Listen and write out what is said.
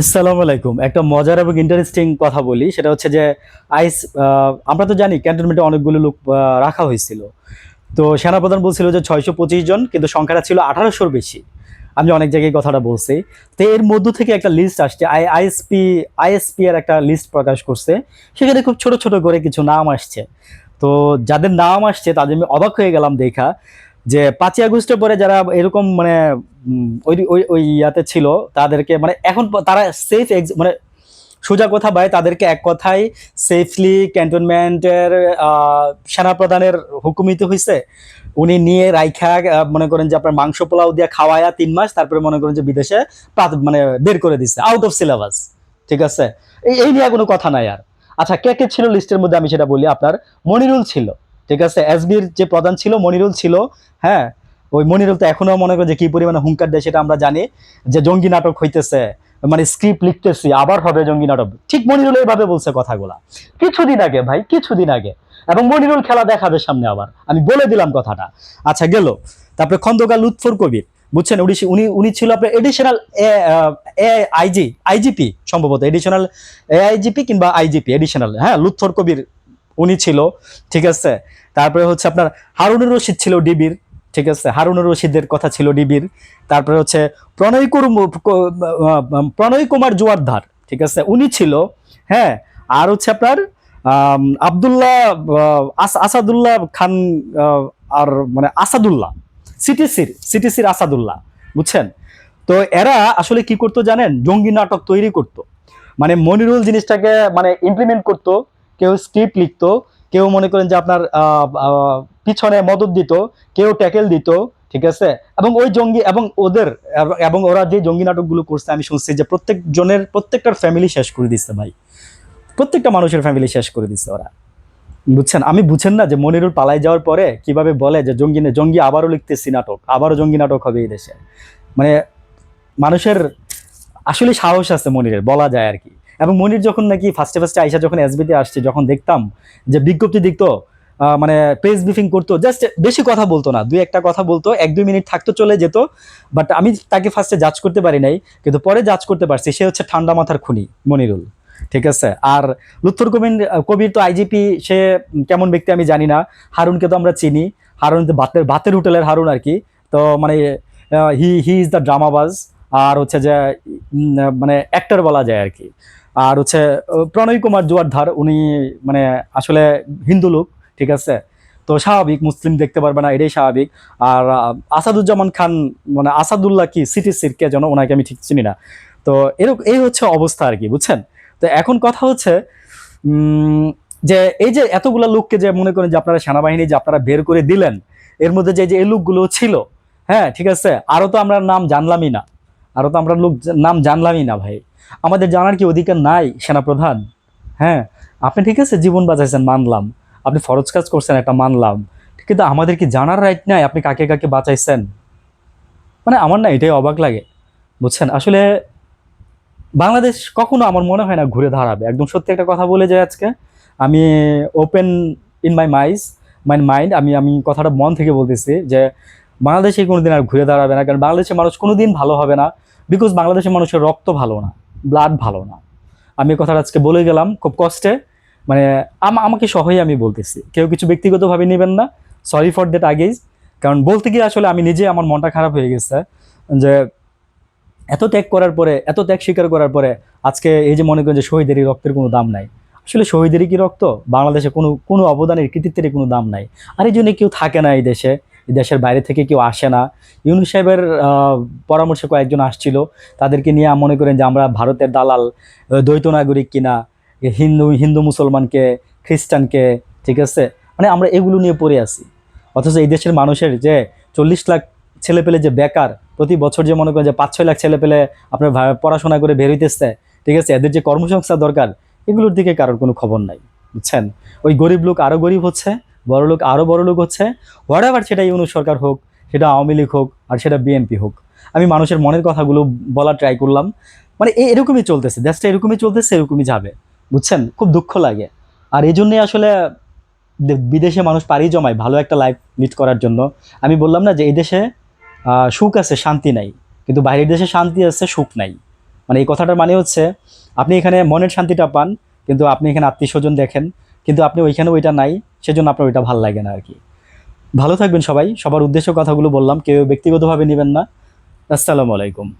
আসসালামু আলাইকুম। একটা মজার এবং ইন্টারেস্টিং কথা বলি, সেটা হচ্ছে যে আইস আমরা তো জানি ক্যান্টনমেন্টে অনেকগুলো লোক রাখা হয়েছিল। তো সেনাপ্রধান বলছিল যে ছয়শো পঁচিশ জন, কিন্তু সংখ্যাটা ছিল আঠারোশোর বেশি। আমি অনেক জায়গায় কথাটা বলছি। তো এর মধ্য থেকে একটা লিস্ট আসছে, আই আইএসপি আইএসপি এর একটা লিস্ট প্রকাশ করছে। সেখানে খুব ছোট ছোট করে কিছু নাম আসছে। তো যাদের নাম আসছে, তাদের আমি অবাক হয়ে গেলাম দেখা। যে পাঁচই আগস্টের পরে যারা এরকম মানে ওই ওই ইয়াতে ছিল, তাদেরকে মানে এখন তারা সেফ মানে সোজা কথা ভাই, তাদেরকে এক কথায় সেফলি ক্যান্টনমেন্টের সেনাপ্রধানের হুকুমিত হয়েছে উনি নিয়ে রাইখা মনে করেন যে আপনার মাংস পোলাও দিয়ে খাওয়ায়া তিন মাস, তারপরে মনে করেন যে বিদেশে মানে বের করে দিচ্ছে আউট অফ সিলেবাস ঠিক আছে? এই নিয়ে কোনো কথা নাই আর। আচ্ছা কে কে ছিল লিস্টের মধ্যে আমি সেটা বলি? আপনার মনিরুল ছিল। ঠিক আছে? এসবির যে প্রধান ছিল, মনিরুল ছিল হ্যাঁ? ওই মনিরুল তো এখনও মনে করে যে কি পরিমাণে হুঙ্কার দেয় সেটা আমরা জানি, যে জঙ্গি নাটক হইতেছে মানে স্ক্রিপ্ট লিখতেছি, আবার হবে জঙ্গি নাটক। ঠিক মনিরুল এইভাবে বলছে কথাগুলা। কিছুদিন আগে ভাই, কিছুদিন আগে। এবং মনিরুল খেলা দেখাবে সামনে আবার। আমি বলে দিলাম কথাটা। আচ্ছা গেল। তারপরে খন্দকার লুৎফর কবির। বুঝছেন, উনি উনি উনি ছিল আপনার এডিশনাল এ আইজি আইজিপি সম্ভবত। এডিশনাল এআইজিপি কিংবা আইজিপি এডিশনাল হ্যাঁ লুৎফর কবির উনি ছিল, ঠিক আছে? তারপরে হচ্ছে আপনার হারুনুর রশিদ ছিল ডিবির, ঠিক আছে? হারুনুর রশিদের কথা ছিল ডিবির। তারপরে হচ্ছে প্রণয় প্রণয় কুমার জোয়ারধার, ঠিক আছে? উনি ছিল হ্যাঁ? আর হচ্ছে আপনার আব্দুল্লাহ আস- আসাদুল্লাহ খান আর মানে আসাদুল্লাহ সিটিসির সিটিসির আসাদুল্লাহ, বুঝছেন? তো এরা আসলে কি করতো জানেন? জঙ্গি নাটক তৈরি করতো। মানে মনিরুল জিনিসটাকে মানে ইমপ্লিমেন্ট করতো। কেউ স্ক্রিপ্ট লিখতো, কেউ মনে করেন যে আপনার পিছনে মদত দিত, কেউ ট্যাকেল দিত, ঠিক আছে? এবং ওই জঙ্গি, এবং ওদের, এবং- ওরা যে জঙ্গি নাটকগুলো করছে, আমি শুনছি যে প্রত্যেক জনের, প্রত্যেকটার ফ্যামিলি শেষ করে দিচ্ছে ভাই। প্রত্যেকটা মানুষের ফ্যামিলি শেষ করে দিচ্ছে ওরা। বুঝছেন? আমি বুঝেন না যে মনিরুল পালাই যাওয়ার পরে কীভাবে বলে যে জঙ্গি জঙ্গি আবারও লিখতেছি নাটক, আবারও জঙ্গি নাটক হবে এই দেশে। মানে মানুষের আসলে সাহস আছে মনিরের, বলা যায় আর কি। এবং মনির যখন নাকি ফার্স্টে ফার্স্টে আইসা যখন এসবিতে আসছে যখন দেখতাম যে বিজ্ঞপ্তি আহ, মানে প্রেস ব্রিফিং করতো জাস্ট বেশি কথা বলতো না দুই একটা কথা বলতো এক দুই মিনিট থাকতো চলে যেত বাট আমি তাকে ফার্স্টে জাজ করতে পারি নাই কিন্তু পরে জাজ করতে পারছি সে হচ্ছে ঠান্ডা মাথার খুনি মনিরুল ঠিক আছে? আর লুৎফর কবির কবির তো আইজিপি সে কেমন ব্যক্তি আমি জানি না হারুনকে তো আমরা চিনি হারুন বাতের বাতের হোটেলের হারুন আর কি তো মানে হি হি ইজ দ্য ড্রামাবাজ আর হচ্ছে যে মানে অ্যাক্টর বলা যায় আর কি। আর হচ্ছে প্রণয় কুমার জোয়ারধার উনি মানে আসলে হিন্দু লোক, ঠিক আছে? তো স্বাভাবিক, মুসলিম দেখতে পারবে না, এটাই স্বাভাবিক। আর আসাদুজ্জামান খান মানে আসাদুল্লাহ কি সিটি সিরকে যেন, ওনাকে আমি ঠিক চিনি না। তো এরকম এই হচ্ছে অবস্থা আর কি, বুঝছেন? তো এখন কথা হচ্ছে যে এই যে এতগুলা লোককে যে মনে করেন যে আপনারা সেনাবাহিনী যে আপনারা বের করে দিলেন, এর মধ্যে যে যে এই লোকগুলো ছিল হ্যাঁ ঠিক আছে? আরও তো আমরা নাম জানলামই না। আরও তো আমরা লোক, নাম জানলামই না ভাই। আমাদের জানার কি অধিকার নাই, সেনাপ্রধান? হ্যাঁ আপনি ঠিক আছে, জীবন বাঁচাইছেন, মানলাম। আপনি ফরজ কাজ করছেন একটা মানলাম। কিন্তু আমাদের কি জানার রাইট নাই, আপনি কাকে কাকে বাঁচাইছেন? মানে আমার না এটাই অবাক লাগে, বুঝছেন? আসলে বাংলাদেশ কখনো আমার মনে হয় না ঘুরে দাঁড়াবে। একদম সত্যি একটা কথা বলে যায় আজকে, আমি ওপেন ইন মাই মাইজ মাই মাইন্ড আমি আমি কথাটা মন থেকে বলতেছি যে বাংলাদেশে কোনোদিন আর ঘুরে দাঁড়াবে না, কারণ বাংলাদেশের মানুষ কোনোদিন ভালো হবে না বিকজ বাংলাদেশের মানুষের রক্ত ভালো না। ব্লাড ভালো না। আমি কথাটা আজকে বলে গেলাম খুব কষ্টে। মানে আম- আমাকে সহই আমি বলতেছি। কেউ কিছু ব্যক্তিগতভাবে নেবেন না। সরি ফর দ্যাট আগেই। কারণ বলতে গিয়ে আসলে আমি নিজে আমার মনটা খারাপ হয়ে গেছে যে এত ত্যাগ করার পরে, এত ত্যাগ স্বীকার করার পরে আজকে এই যে মনে করেন যে শহীদেরই রক্তের কোনো দাম নাই। আসলে শহীদেরই কি রক্ত? বাংলাদেশে কোনো কোনো অবদানের কৃতিত্বেরই কোনো দাম নাই। আর এই জন্য কেউ থাকে না এই দেশে। দেশের বাইরে থেকে কেউ আসে না। ইউনুস সাহেবের পরামর্শে কয়েকজন আসছিল। তাদেরকে নিয়ে মনে করেন যে আমরা ভারতের দালাল দ্বৈত নাগরিক কিনা, হিন্দু হিন্দু মুসলমানকে, খ্রিস্টানকে, ঠিক আছে? মানে আমরা এগুলো নিয়ে পড়ে আছি। অথচ এই দেশের মানুষের যে চল্লিশ লাখ ছেলে পেলে যে বেকার, প্রতি বছর যে মনে করেন যে পাঁচ ছয় লাখ ছেলে পেলে আপনার পড়াশোনা করে বের হইতেছে, ঠিক আছে? এদের যে কর্মসংস্থান দরকার, এগুলোর দিকে কারোর কোনো খবর নাই, বুঝছেন? ওই গরিব লোক আরও গরিব হচ্ছে বড় লোক আরও বড় লোক হচ্ছে। হোয়াট এভার সেটা ইউনু সরকার হোক, সেটা আওয়ামী লীগ হোক, আর সেটা বিএনপি হোক। আমি মানুষের মনের কথাগুলো বলা ট্রাই করলাম। মানে এরকমই চলতেছে, দেশটা এরকমই চলতেছে, এরকমই যাবে। বুঝছেন? খুব দুঃখ লাগে। আর এই জন্যই আসলে বিদেশে মানুষ পাড়ি জমায় ভালো একটা লাইফ লিড করার জন্য। আমি বললাম না যে এই দেশে সুখ আছে, শান্তি নাই। কিন্তু বাইরের দেশে শান্তি আছে, সুখ নাই। মানে এই কথাটার মানে হচ্ছে, আপনি এখানে মনের শান্তিটা পান, কিন্তু আপনি এখানে আত্মীয় স্বজন দেখেন, কিন্তু আপনি ওইখানে ওইটা নাই। সেজন্য আপনার ওইটা ভালো লাগে না আর কি। ভালো থাকবেন সবাই। সবার উদ্দেশ্য কথাগুলো বললাম, কেউ ব্যক্তিগতভাবে নেবেন না। আসসালামু আলাইকুম।